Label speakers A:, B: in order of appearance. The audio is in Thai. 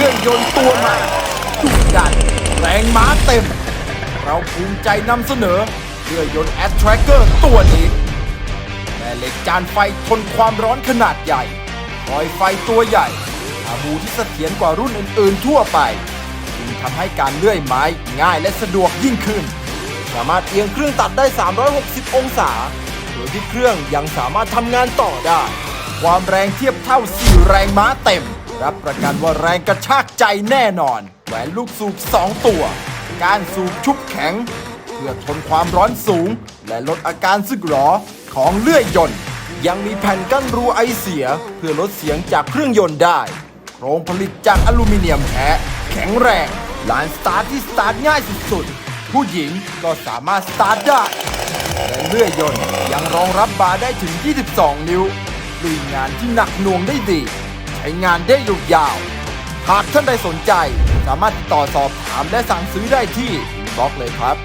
A: ลื่อยยนต์ตัวใหม่ดุดันแรงม้าเต็ม เราภูมิใจนำเสนอเลื่อยยนต์แอ t แทรกเกอร์ตัวนี้แม่เหล็กจานไฟทนความร้อนขนาดใหญ่คอยไฟตัวใหญ่อาบูที่เสถียรกว่ารุ่นอื่นๆทั่วไปจึงทำให้การเลื่อยไม้ง่ายและสะดวกยิ่งขึ้น สามารถเอียงเครื่องตัดได้ 360 องศา โดยที่เครื่องยังสามารถทำงานต่อได้ ความแรงเทียบเท่า 4 แรงม้าเต็ม รับประกันว่าแรงกระชากใจแน่นอน แหวนลูกสูบ 2 ตัว การสูบชุบแข็ง เพื่อทนความร้อนสูง และลดอาการสึกหรอของเลื่อยยนต์ ยังมีแผ่นกั้นรูไอเสีย เพื่อลดเสียงจากเครื่องยนต์ได้ โครงผลิตจากอลูมิเนียมแท้แข็งแรงลานสตาร์ทที่สตาร์ทง่ายสุดๆ ผู้หญิงก็สามารถสตาร์ทได้และเลื่อยยนต์ยังรองรับบาร์ได้ถึง 22 นิ้วลุยงานที่หนักหน่วงได้ดี ช้งานได้ยยาวๆหากท่านใดสนใจ สามารถติดต่อสอบถามและสั่งซื้อได้ที่บล็อกเลยครับ